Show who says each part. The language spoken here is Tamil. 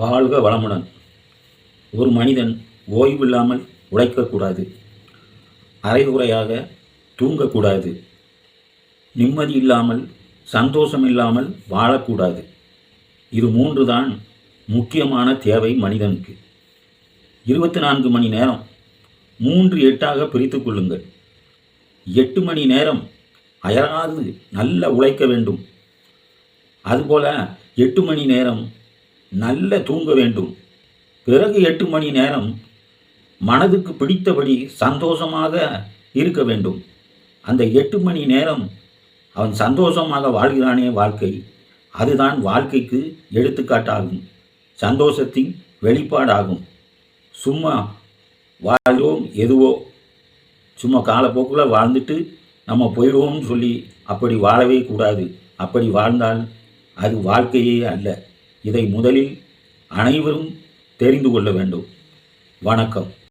Speaker 1: வாழ்க வளமுடன். ஒரு மனிதன் ஓய்வில்லாமல் உழைக்கக்கூடாது. அரைகுறையாக தூங்கக்கூடாது. நிம்மதி இல்லாமல் சந்தோஷம் இல்லாமல் வாழக்கூடாது. இது மூன்று தான் முக்கியமான தேவை மனிதனுக்கு. இருபத்தி நான்கு மணி நேரம் மூன்று எட்டாக பிரித்து கொள்ளுங்கள். எட்டு மணி நேரம் அயராது நல்ல உழைக்க வேண்டும். அதுபோல் எட்டு மணி நேரம் நல்ல தூங்க வேண்டும். பிறகு எட்டு மணி நேரம் மனதுக்கு பிடித்தபடி சந்தோஷமாக இருக்க வேண்டும். அந்த எட்டு மணி நேரம் அவன் சந்தோஷமாக வாழ்கிறானே வாழ்க்கை. அதுதான் வாழ்க்கைக்கு எடுத்துக்காட்டாகும். சந்தோஷத்தின் வெளிப்பாடாகும். சும்மா வாழ்வோம் எதுவோ. சும்மா காலப்போக்கில் வாழ்ந்துட்டு நம்ம போயிடுவோம்னு சொல்லி அப்படி வாழவே கூடாது. அப்படி வாழ்ந்தால் அது வாழ்க்கையே அல்ல. இதை முதலில் அனைவரும் தெரிந்து கொள்ள வேண்டும். வணக்கம்.